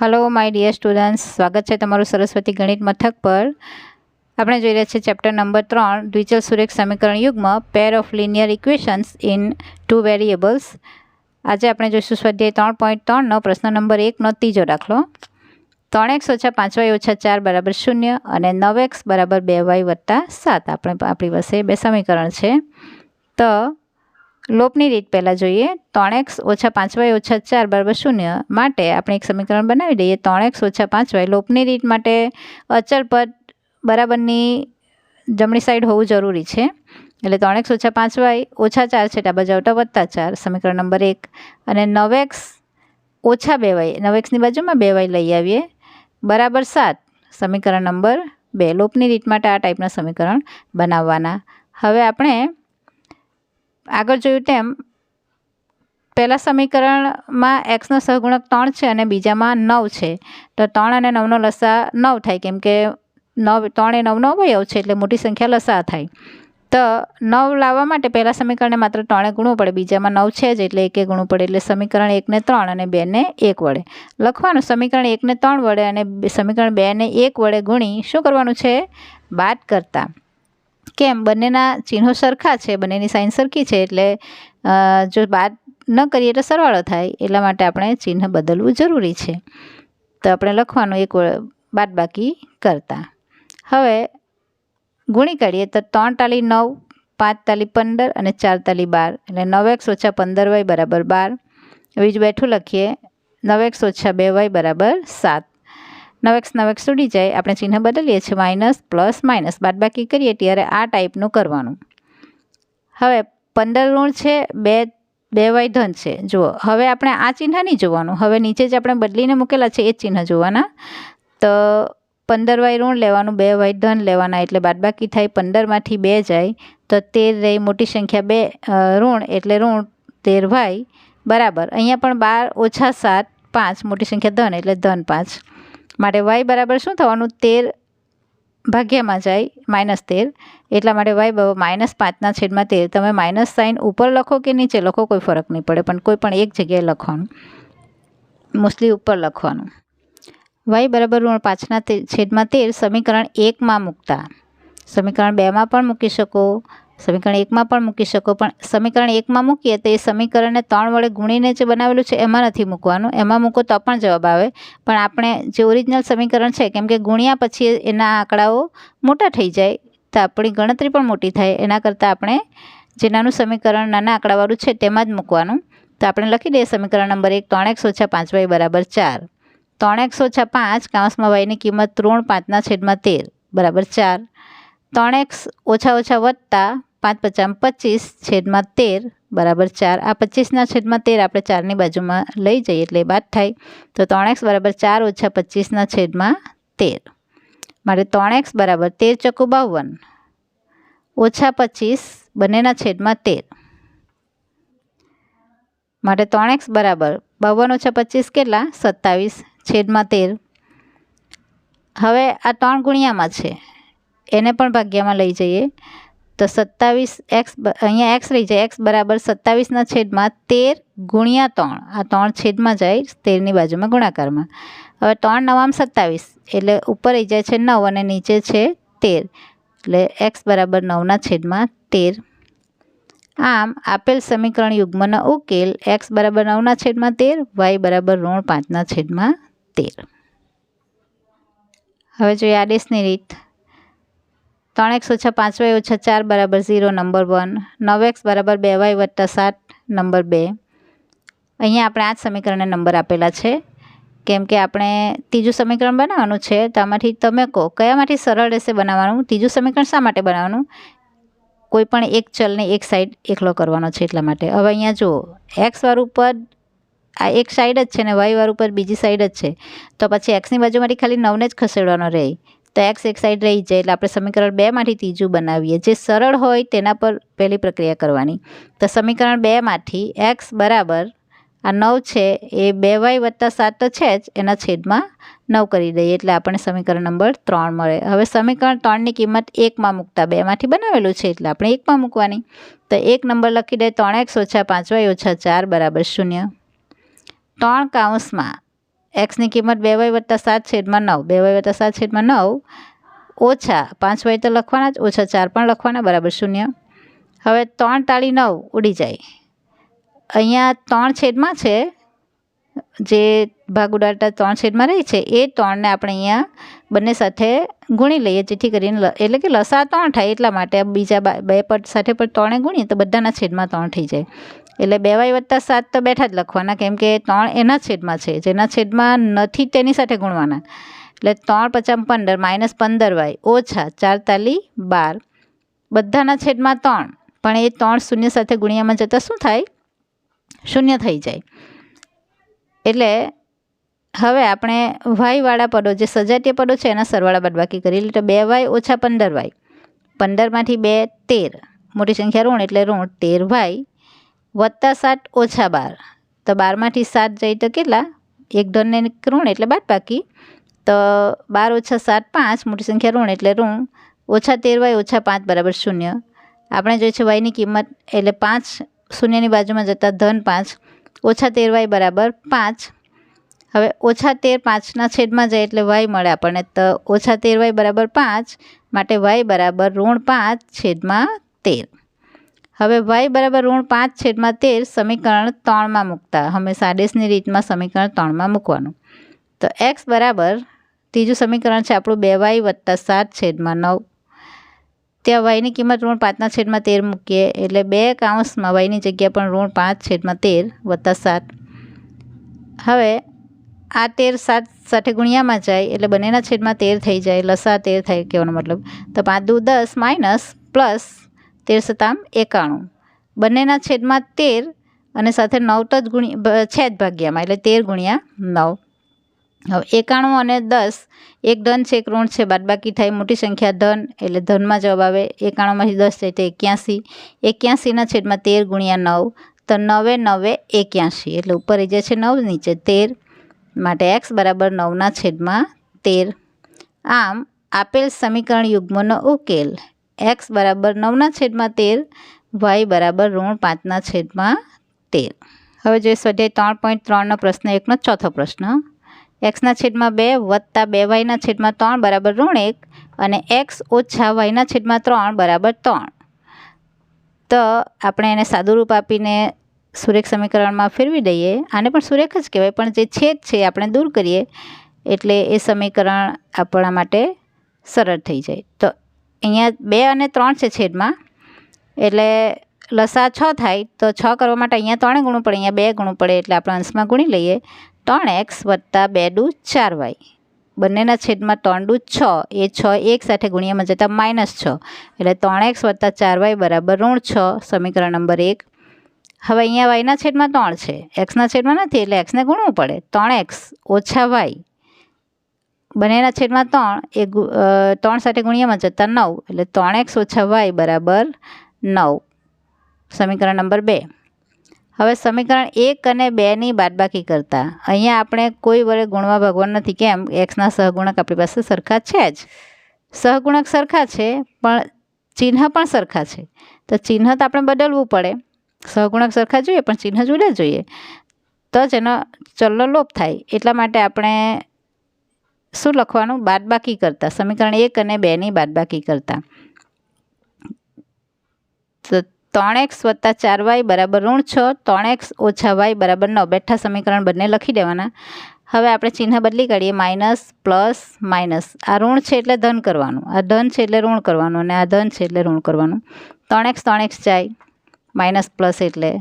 Hello my dear students સ્વાગત છે તમારું સરસ્વતી ગણિત મથક પર. આપણે જોઈ રહ્યા છીએ ચેપ્ટર નંબર ત્રણ, દ્વિચલ સુરેખ સમીકરણ યુગમાં pair of linear equations in two variables આજે આપણે જોઈશું સ્વાધ્યાય ત્રણ પોઈન્ટ ત્રણનો પ્રશ્ન નંબર એકનો ત્રીજો દાખલો. ત્રણ એક્સ ઓછા પાંચ વાય ઓછા ચાર બરાબર શૂન્ય અને નવ એક્સ બરાબર બે વાય વત્તા સાત. આપણે આપણી પાસે બે સમીકરણ છે. તો લોપની રીત પહેલાં જોઈએ. ત્રણ એક્સ ઓછા પાંચ વાય ઓછા ચાર બરાબર શૂન્ય માટે આપણે એક સમીકરણ બનાવી દઈએ. ત્રણ એક્સ ઓછા પાંચ વાય લોપની રીત માટે અચળ પદ બરાબરની જમણી સાઈડ હોવું જરૂરી છે. એટલે ત્રણ એક્સ ઓછા પાંચ વાય ઓછા ચાર છે ડાબા જાવટા વત્તા ચાર. સમીકરણ નંબર એક. અને નવ એક્સ ઓછા બે વાય. નવ એક્સની બાજુમાં બે વાય લઈ આવીએ. બરાબર સાત. સમીકરણ નંબર બે. લોપની રીત માટે આ ટાઈપના સમીકરણ બનાવવાના. હવે આપણે આગળ જોયું તેમ, પહેલાં સમીકરણમાં એક્સનો સહગુણક ત્રણ છે અને બીજામાં નવ છે. તો ત્રણ અને નવનો લસા નવ થાય, કેમ કે નવ, ત્રણ એ નવનો અવયવ છે, એટલે મોટી સંખ્યા લસા થાય. તો નવ લાવવા માટે પહેલાં સમીકરણને માત્ર ત્રણે ગુણવું પડે. બીજામાં નવ છે જ, એટલે એકે ગુણવું પડે, એટલે સમીકરણ એકને ત્રણ અને બેને એક વડે. લખવાનું, સમીકરણ એકને ત્રણ વડે અને સમીકરણ બેને એક વડે ગુણી, શું કરવાનું છે? બાદ કરતાં. કેમ? બંનેના ચિહ્નો સરખા છે, બંનેની સાઇન સરખી છે, એટલે જો બાદ ન કરીએ એટલે સરવાળો થાય. એટલા માટે આપણે ચિહ્ન બદલવું જરૂરી છે. તો આપણે લખવાનું એક બાદ બાકી કરતા. હવે, ગુણી કાઢીએ તો ત્રણ તાલી નવ, પાંચ તાલી પંદર અને ચાર તાલી બાર. એટલે નવ એક્સ ઓછા પંદર વાય બરાબર બાર. બીજું બેઠું લખીએ. નવ એક્સ ઓછા બે વાય બરાબર સાત. નવ એક્સ નવ એક્સ ઉડી જાય. આપણે ચિહ્ન બદલીએ છીએ. Minus, plus, minus. બાદબાકી કરીએ ત્યારે આ ટાઈપનું કરવાનું. હવે પંદર ઋણ છે, બે બે વાય ધન છે. જુઓ, હવે આપણે આ ચિહ્ન નહીં જોવાનું. હવે નીચે જે આપણે બદલીને મૂકેલા છે, એ ચિહ્ન જોવાના. તો પંદર વાય ઋણ લેવાનું, બે વાય ધન લેવાના એટલે બાદબાકી થાય, પંદરમાંથી બે જાય. તો તેર રહી, મોટી સંખ્યા બે ઋણ એટલે ઋણ તેર વાય બરાબર. અહીંયા પણ બાર ઓછા સાત, પાંચ, મોટી સંખ્યા ધન એટલે ધન પાંચ. માટે વાય બરાબર શું થવાનું? તેર ભાગ્યામાં જાય, માઇનસ તેર. એટલા માટે વાય માઇનસ પાંચના છેદમાં તેર. તમે માઇનસ સાઇન ઉપર લખો કે નીચે લખો, કોઈ ફરક નહીં પડે, પણ કોઈ પણ એક જગ્યાએ લખવાનું. મોસ્ટલી ઉપર લખવાનું. વાય બરાબર ઋણ પાંચના છેદમાં તેર, સમીકરણ એકમાં મૂકતા. સમીકરણ બેમાં પણ મૂકી શકો. સમીકરણ એકમાં પણ મૂકી શકો, પણ સમીકરણ એકમાં મૂકીએ તો એ સમીકરણને ત્રણ વડે ગુણીને જે બનાવેલું છે એમાં નથી મૂકવાનું. એમાં મૂકો તો પણ જવાબ આવે. પણ આપણે જે ઓરિજિનલ સમીકરણ છે, કેમ કે ગુણ્યા પછી એના આંકડાઓ મોટા થઈ જાય, તો આપણી ગણતરી પણ મોટી થાય. એના કરતાં આપણે જે નાનું સમીકરણ નાના આંકડાવાળું છે તેમાં જ મૂકવાનું. તો આપણે લખી દઈએ સમીકરણ નંબર એક, ત્રણ એક્સ ઓછા પાંચ વાય બરાબર ચાર. ત્રણ એક્સ ઓછા પાંચ કાંસમાં વાયની કિંમત ત્રણ પાંચના છેદમાં તેર, બરાબર ચાર. ત્રણ એક્સ ઓછા ઓછા વત્તા પાંચ પચાસ પચીસ છેદમાં તેર બરાબર ચાર. આ પચીસના છેદમાં તેર આપણે ચારની બાજુમાં લઈ જઈએ એટલે બાદ થાય. તો ત્રણ એક્સ બરાબર ચાર ઓછા પચીસના છેદમાં તેર. માટે ત્રણ એક્સ બરાબર તેર ચકુ બાવન ઓછા પચીસ બંનેના છેદમાં તેર. માટે ત્રણ એક્સ બરાબર બાવન ઓછા પચીસ કેટલા? સત્તાવીસ છેદમાં તેર. હવે આ ત્રણ ગુણ્યામાં છે. એને પણ ભાગ્યમાં લઈ જઈએ. તો સત્તાવીસ એક્સ અહીંયા એક્સ રહી જાય. એક્સ બરાબર સત્તાવીસના છેદમાં તેર ગુણ્યા ત્રણ. આ ત્રણ છેદમાં જાય તેરની બાજુમાં ગુણાકારમાં. હવે ત્રણ નવામ સત્તાવીસ, એટલે ઉપર રહી જાય છે નવ અને નીચે છે તેર. એટલે એક્સ બરાબર નવના છેદમાં તેર. આમ આપેલ સમીકરણ યુગ્મનો ઉકેલ એક્સ બરાબર નવના છેદમાં તેર, વાય બરાબર ઋણ પાંચના છેદમાં તેર. હવે જોઈએ આદેશની રીત. ત્રણ એક્સ ઓછા પાંચ વાય ઓછા ચાર બરાબર ઝીરો નંબર વન. નવ એક્સ બરાબર બે વાય વત્તા સાત નંબર બે. અહીંયા આપણે આ જ સમીકરણને નંબર આપેલા છે. કેમ કે આપણે ત્રીજું સમીકરણ બનાવવાનું છે, તો આમાંથી તમે કહો કયામાંથી સરળ રહેશે બનાવવાનું? ત્રીજું સમીકરણ શા માટે બનાવવાનું? કોઈ પણ એક ચલને એક સાઈડ એકલો કરવાનો છે એટલા માટે. હવે અહીંયા જુઓ એક્સવાળું પદ આ એક સાઈડ જ છે ને વાયવાળું પદ બીજી સાઈડ જ છે. તો પછી એક્સની બાજુમાંથી ખાલી નવને જ ખસેડવાનો રહે. તો એક્સ એક સાઈડ રહી જાય એટલે આપણે સમીકરણ બેમાંથી ત્રીજું બનાવીએ. જે સરળ હોય તેના પર પહેલી પ્રક્રિયા કરવાની. તો સમીકરણ બેમાંથી એક્સ બરાબર આ નવ છે, એ બે વાય વત્તા સાત તો છે જ, એના છેદમાં નવ કરી દઈએ એટલે આપણને સમીકરણ નંબર ત્રણ મળે. હવે સમીકરણ ત્રણની કિંમત એકમાં મૂકતા બેમાંથી બનાવેલું છે એટલે આપણે એકમાં મૂકવાની. તો એક નંબર લખી દઈએ ત્રણ એક્સ ઓછા પાંચ વાય ઓછા ચાર બરાબર શૂન્ય. ત્રણ કાઉન્સમાં એક્સની કિંમત બે વાય વત્તા સાત છેદમાં નવ. બે વાય વત્તા સાત છેદમાં નવ ઓછા પાંચ વાય તો લખવાના જ, ઓછા ચાર પણ લખવાના, બરાબર શૂન્ય. હવે ત્રણ તાળી નવ ઉડી જાય. અહીંયા ત્રણ છેદમાં છે, જે ભાગ ઉડાડતા ત્રણ છેદમાં રહી છે, એ ત્રણને આપણે અહીંયા બંને સાથે ગુણી લઈએ, જેથી કરીને એટલે કે લસા ત્રણ થાય એટલા માટે બીજા બા- પદ સાથે પણ ત્રણે ગુણીએ તો બધાના છેદમાં ત્રણ થઈ જાય. એટલે બે વાય વત્તા સાત તો બેઠા જ લખવાના, કેમ કે ત્રણ એના છેદમાં છે, જેના છેદમાં નથી તેની સાથે ગુણવાના. એટલે ત્રણ પચાસ પંદર માઇનસ પંદર વાય ઓછા ચાર તાલી બાર, બધાના છેદમાં ત્રણ. પણ એ ત્રણ શૂન્ય સાથે ગુણ્યામાં જતાં શું થાય? શૂન્ય થઈ જાય. એટલે હવે આપણે વાયવાળા પદો, જે સજાતીય પદો છે, એના સરવાળા બાદબાકી કરી એટલે બે વાય ઓછા પંદર વાય. પંદરમાંથી બે તેર. મોટી સંખ્યા ઋણ, એટલે ઋણ તેર વાય વત્તા સાત ઓછા બાર. તો બારમાંથી સાત જાય તો કેટલા? એક ધનને ઋણ એટલે બાદબાકી. તો બાર ઓછા સાત પાંચ, મોટી સંખ્યા ઋણ એટલે ઋણ. ઓછા તેર વાય ઓછા પાંચ બરાબર શૂન્ય. આપણે જોઈએ છે વાયની કિંમત એટલે પાંચ શૂન્યની બાજુમાં જતાં ધન પાંચ. ઓછા તેર વાય બરાબર પાંચ. હવે ઓછા તેર પાંચના છેદમાં જાય એટલે વાય મળે આપણને. તો ઓછા તેર વાય બરાબર પાંચ, માટે વાય બરાબર ઋણ પાંચ છેદમાં તેર. હવે વાય બરાબર ઋણ પાંચ છેદમાં તેર સમીકરણ ત્રણમાં મૂકતા. હંમેશા આદેશની રીતમાં સમીકરણ ત્રણમાં મૂકવાનું. તો એક્સ બરાબર ત્રીજું સમીકરણ છે આપણું બે વાય વત્તા સાત છેદમાં નવ. ત્યાં વાયની કિંમત ઋણ પાંચના છેદમાં તેર મૂકીએ એટલે બે કાઉન્સમાં વાયની જગ્યા પણ ઋણ પાંચ છેદમાં તેર વત્તા સાત. હવે આ તેર સાત સાથે ગુણ્યામાં જાય એટલે બંનેના છેદમાં તેર થઈ જાય. લસા તેર થાય કહેવાનો મતલબ. તો પાંચ દુ દસ માઇનસ પ્લસ તેર સતામ એકાણું. બંનેના છેદમાં તેર અને સાથે નવ જ ગુણી છેદ ભાગ્યામાં, એટલે તેર ગુણ્યા નવ. હવે એકાણું અને દસ, એક ધન છે, એક ઋણ છે, બાદબાકી થાય, મોટી સંખ્યા ધન, એટલે ધનમાં જવાબ આવે એકાણુંમાંથી દસ જાય તો એક્યાસી. એક્યાસીના છેદમાં તેર ગુણ્યા નવ, તો નવે નવે એક્યાસી, એટલે ઉપર એ જાય છે નવ, નીચે તેર. માટે એક્સ બરાબર નવના છેદમાં તેર. આમ, આપેલ સમીકરણ યુગ્મનો ઉકેલ. એક્સ બરાબર નવના છેદમાં તેર, વાય બરાબર ઋણ પાંચના છેદમાં તેર. હવે જોઈએ સ્વાધ્યાય ત્રણ પોઈન્ટ ત્રણનો પ્રશ્ન, એકનો ચોથો પ્રશ્ન. એક્સના છેદમાં બે વત્તા બે વાયના છેદમાં ત્રણ બરાબર ઋણ એક અને એક્સ ઓછા વાયના છેદમાં ત્રણ બરાબર ત્રણ. તો આપણે એને સાદુરૂપ આપીને સુરેખ સમીકરણમાં ફેરવી દઈએ. આને પણ સુરેખ જ કહેવાય, પણ જે છેદ છે આપણે દૂર કરીએ એટલે એ સમીકરણ આપણા માટે સરળ થઈ જાય. તો અહીંયા બે અને ત્રણ છે છેદમાં. એટલે લસા છ થાય તો છ કરવા માટે અહીંયા ત્રણે ગુણવું પડે, અહીંયા બે ગુણવું પડે એટલે આપણે અંશમાં ગુણી લઈએ. ત્રણ એક્સ વત્તા બે ડુ ચાર વાય. બંનેના છેદમાં ત્રણ ડુ છ. એ છ એક સાથે ગુણ્યામાં જતાં માઇનસ છ. એટલે ત્રણ એક્સ વત્તા ચાર વાય બરાબર ઋણ છ, સમીકરણ નંબર એક. હવે અહીંયા વાયના છેદમાં ત્રણ છે. એક્સના છેદમાં નથી એટલે એક્સને ગુણવું પડે. ત્રણ એક્સ ઓછા વાય. બંનેના છેદમાં ત્રણ, એ ત્રણ સાથે ગુણ્યામાં જતા નવ, એટલે ત્રણ એક્સ ઓછા વાય બરાબર નવ. સમીકરણ નંબર બે. હવે સમીકરણ એક અને બેની બાદબાકી કરતા. અહીંયા આપણે કોઈ વડે ગુણવા ભગવાન નથી, કેમ? એક્સના સહગુણક આપણી પાસે સરખા છે જ. સહગુણક સરખા છે, પણ ચિહ્ન પણ સરખા છે. તો ચિહ્ન તો આપણે બદલવું પડે. સહગુણક સરખા જોઈએ, પણ ચિહ્ન જુદા જોઈએ. તો જ એનો ચલ્લો લોપ થાય. એટલા માટે આપણે શું લખવાનું? બાદબાકી કરતા. સમીકરણ એક અને બેની બાદબાકી કરતા. તો ત્રણ એક્સ વત્તા ચાર વાય બરાબર ઋણ છ, ત્રણ એક્સ ઓછા વાય બરાબર નવ. બેઠા સમીકરણ બંને લખી દેવાના. હવે આપણે ચિહ્ન બદલી કાઢીએ. Minus, plus, minus. આ ઋણ છે એટલે ધન કરવાનું. આ ધન છે એટલે ઋણ કરવાનું અને આ ધન છે એટલે ઋણ કરવાનું. ત્રણ એક્સ ત્રણ એક્સ જાય. માઇનસ, પ્લસ એટલે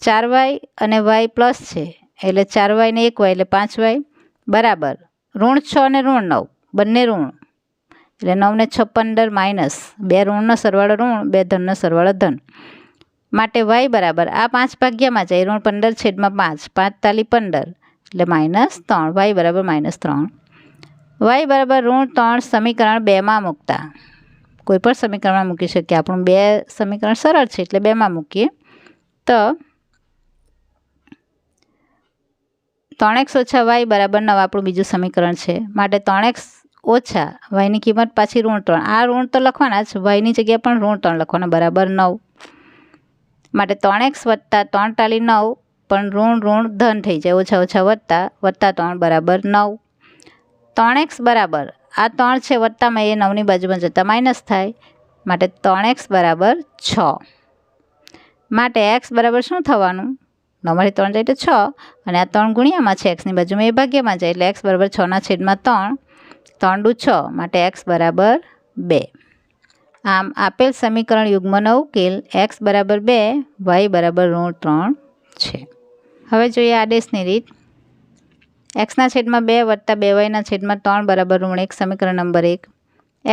ચાર વાય અને વાય પ્લસ છે. એટલે ચાર વાય ને એક વાય એટલે પાંચ વાય. બરાબર. ઋણ છ અને ઋણ નવ, બંને ઋણ. એટલે નવને છ પંદર માઇનસ, બે ઋણનો સરવાળો ઋણ, બે ધનનો સરવાળો ધન. માટે વાય બરાબર આ પાંચ ભાગ્યામાં જાય, ઋણ પંદર છેદમાં પાંચ પાંચ તાલી પંદર, એટલે માઇનસ ત્રણ વાય બરાબર માઇનસ ત્રણ. વાય બરાબર ઋણ ત્રણ સમીકરણ બેમાં મૂકતા. કોઈ પણ સમીકરણમાં મૂકી શકીએ. આપણું બે સમીકરણ સરળ છે, એટલે બેમાં મૂકીએ. તો ત્રણ એક્સ ઓછા વાય બરાબર નવ આપણું બીજું સમીકરણ છે. માટે ત્રણ એક્સ ઓછા વાયની કિંમત પાછી ઋણ ત્રણ. આ ઋણ તો લખવાના જ. વાયની જગ્યાએ પણ ઋણ ત્રણ લખવાના. બરાબર નવ. માટે ત્રણ એક્સ વત્તા ત્રણ ટાલી નવ, પણ ઋણ ઋણ ધન થઈ જાય. ઓછા ઓછા વત્તા વત્તા ત્રણ બરાબર નવ. ત્રણ એક્સ બરાબર. આ ત્રણ છે વત્તામાં. એ નવની બાજુમાં જતાં માઇનસ થાય. માટે ત્રણ એક્સ બરાબર છ. માટે એક્સ બરાબર શું થવાનું? નવમાંથી ત્રણ જાય તો છ, અને આ ત્રણ ગુણ્યામાં છે એક્સની બાજુમાં એ ભાગ્યમાં જાય, એટલે એક્સ બરાબર છના છેદમાં ત્રણ ત્રણ દુ છ માટે એક્સ બરાબર બે. આમ આપેલ સમીકરણ યુગ્મનો ઉકેલ એક્સ બરાબર બે વાય બરાબર ઋણ ત્રણ છે. હવે જોઈએ આદેશની રીત. એક્સના છેદમાં બે વત્તા બે વાયના છેદમાં ત્રણ બરાબર ઋણ એક સમીકરણ નંબર એક.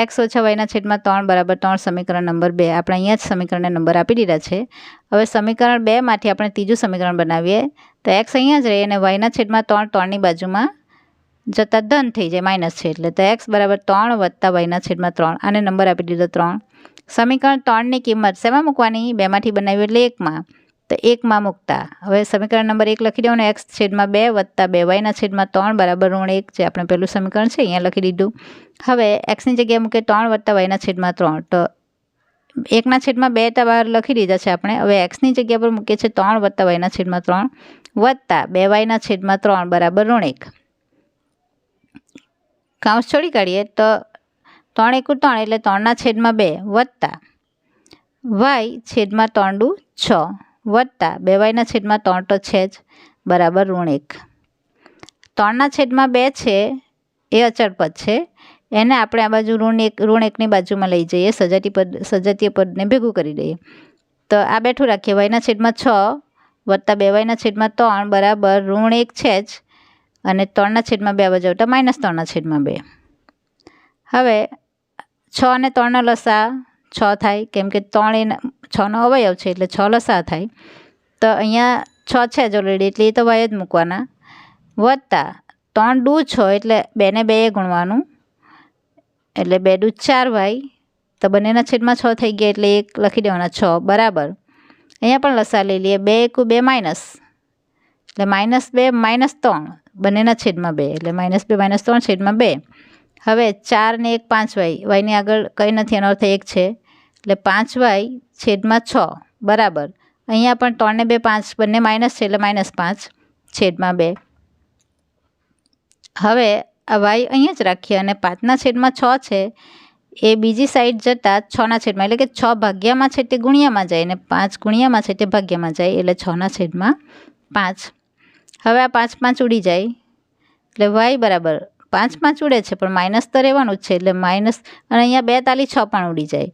એક્સ ઓછા વાયના છેદમાં ત્રણ બરાબર ત્રણ સમીકરણ નંબર બે. આપણે અહીંયા જ સમીકરણને નંબર આપી દીધા છે. હવે સમીકરણ બેમાંથી આપણે ત્રીજું સમીકરણ બનાવીએ. તો એક્સ અહીંયા જ રહે અને વાયના છેદમાં ત્રણ ત્રણની બાજુમાં જતાં ધન થઈ જાય, માઇનસ છે એટલે. તો એક્સ બરાબર ત્રણ વત્તા વાયના છેદમાં ત્રણ. આને નંબર આપી દીધો ત્રણ. સમીકરણ ત્રણની કિંમત શેમાં મૂકવાની? બેમાંથી બનાવ્યું એટલે એકમાં. તો એકમાં મૂકતા. હવે સમીકરણ નંબર એક લખી દેવાનું. એક્સ છેદમાં બે વત્તા બે. વાયના છેદમાં ત્રણ બરાબર ઋણ એક જે આપણે પહેલું સમીકરણ છે, અહીંયા લખી દીધું. હવે એક્સની જગ્યાએ મૂકે ત્રણ વત્તા વાયના છેદમાં ત્રણ. તો એકના છેદમાં બે બહાર લખી દીધા છે આપણે. હવે એક્સની જગ્યા પર મૂકીએ છીએ ત્રણ વત્તા વાયના છેદમાં ત્રણ. વત્તા બે વાયના છેદમાં ત્રણ બરાબર ઋણ એક. કાઉન્સ છોડી કાઢીએ તો ત્રણ એકું ત્રણ એટલે ત્રણના છેદમાં બે. વત્તા વાય છેદમાં ત્રણ ડુ છ. વત્તા બે વાયના છેદમાં ત્રણ તો છે જ. બરાબર ઋણ એક. ત્રણના છેદમાં બે છે, એ અચળ પદ છે. એને આપણે આ બાજુ ઋણ એક, ઋણ એકની બાજુમાં લઈ જઈએ સજાતી પદ, સજાતીય પદને ભેગું કરી દઈએ. તો આ બેઠું રાખીએ, વાયના છેદમાં છ વત્તા બે વાયના છેદમાં ત્રણ, બરાબર ઋણ એક છે જ. અને ત્રણના છેદમાં બે બાજુ આવતા માઇનસ ત્રણના છેદમાં બે. હવે છ અને ત્રણના લસા છ થાય, કેમ કે ત્રણ એ છનો અવયવ છે એટલે છ લસા થાય. તો અહીંયા છ છે જ ઓલરેડી એટલે એ તો વાય જ મૂકવાના. વત્તા ત્રણ ડૂ છ એટલે બેને બે ગુણવાનું. એટલે બે ડૂ ચાર વાય. તો બંનેના છેદમાં છ થઈ ગયા એટલે એક લખી દેવાના છ. બરાબર. અહીંયા પણ લસા લઈ લઈએ. બે એકુ બે માઇનસ. એટલે માઇનસ બે, માઇનસ ત્રણ. બંનેના છેદમાં બે. એટલે માઇનસ બે, માઇનસ ત્રણ, છેદમાં બે. હવે ચાર ને એક પાંચ વાય. વાયની આગળ કંઈ નથી, એનો અર્થ એક છે. એટલે પાંચ વાય છેદમાં છ, બરાબર. અહીંયા પણ ત્રણને બે પાંચ, બંને માઇનસ છે એટલે માઇનસ પાંચ, છેદમાં બે. હવે આ વાય અહીંયા જ રાખીએ અને પાંચના છેદમાં છ છે, એ બીજી સાઈડ જતાં છના છેદમાં, એટલે કે છ ભાગ્યામાં છે તે ગુણ્યામાં જાય અને પાંચ ગુણ્યામાં છે તે ભાગ્યામાં જાય, એટલે છના છેદમાં પાંચ. હવે આ પાંચ પાંચ ઉડી જાય, એટલે વાય બરાબર પાંચ પાંચ ઉડે છે, પણ માઇનસ તો રહેવાનું જ છે, એટલે માઇનસ અને અહીંયા બે તાલી છ પણ ઉડી જાય.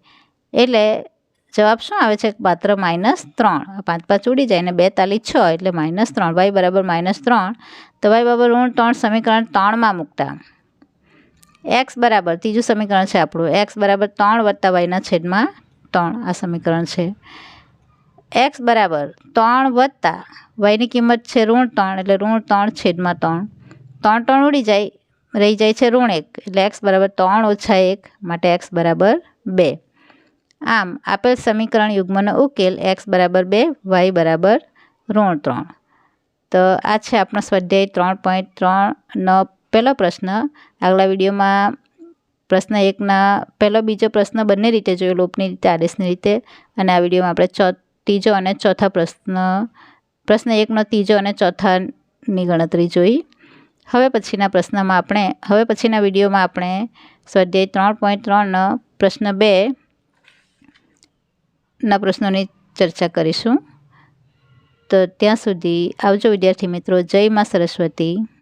એટલે જવાબ શું આવે છે? માત્ર માઇનસ ત્રણ. પાંચ પાંચ ઉડી જાય અને બે તાલી છ એટલે માઇનસ ત્રણ. વાય બરાબર માઇનસ ત્રણ. તો વાય બરાબર ઋણ ત્રણ સમીકરણ ત્રણમાં મૂકતા. એક્સ બરાબર, ત્રીજું સમીકરણ છે આપણું. એક્સ બરાબર ત્રણ વત્તા વાયના છેદમાં ત્રણ. આ સમીકરણ છે. એક્સ બરાબર ત્રણ વત્તા વાયની કિંમત છે ઋણ ત્રણ એટલે ઋણ ત્રણ છેદમાં ત્રણ. ત્રણ ત્રણ ઉડી જાય. રહી જાય છે ઋણ એક. એટલે એક્સ બરાબર ત્રણ ઓછા એક. માટે એક્સ બરાબર બે. આમ, આપેલ સમીકરણ યુગ્મનો ઉકેલ એક્સ બરાબર બે વાય બરાબર ઋણ ત્રણ. તો આ છે આપણો સ્વાધ્યાય ત્રણ પોઈન્ટ ત્રણનો પહેલો પ્રશ્ન. આગલા વિડીયોમાં પ્રશ્ન એકના પહેલો બીજો પ્રશ્ન બંને રીતે જોયો, લોપની રીતે, આદેશની રીતે. અને આ વિડીયોમાં આપણે ચો ત્રીજો અને ચોથા પ્રશ્ન પ્રશ્ન એકનો ત્રીજો અને ચોથાની ગણતરી જોઈ. હવે પછીના પ્રશ્નમાં આપણે, હવે પછીના વિડીયોમાં આપણે સ્વાધ્યાય ત્રણ પોઈન્ટ ત્રણનો પ્રશ્ન બે ના પ્રશ્નોની ચર્ચા કરીશું. તો ત્યાં સુધી આવજો વિદ્યાર્થી મિત્રો. જય માં સરસ્વતી.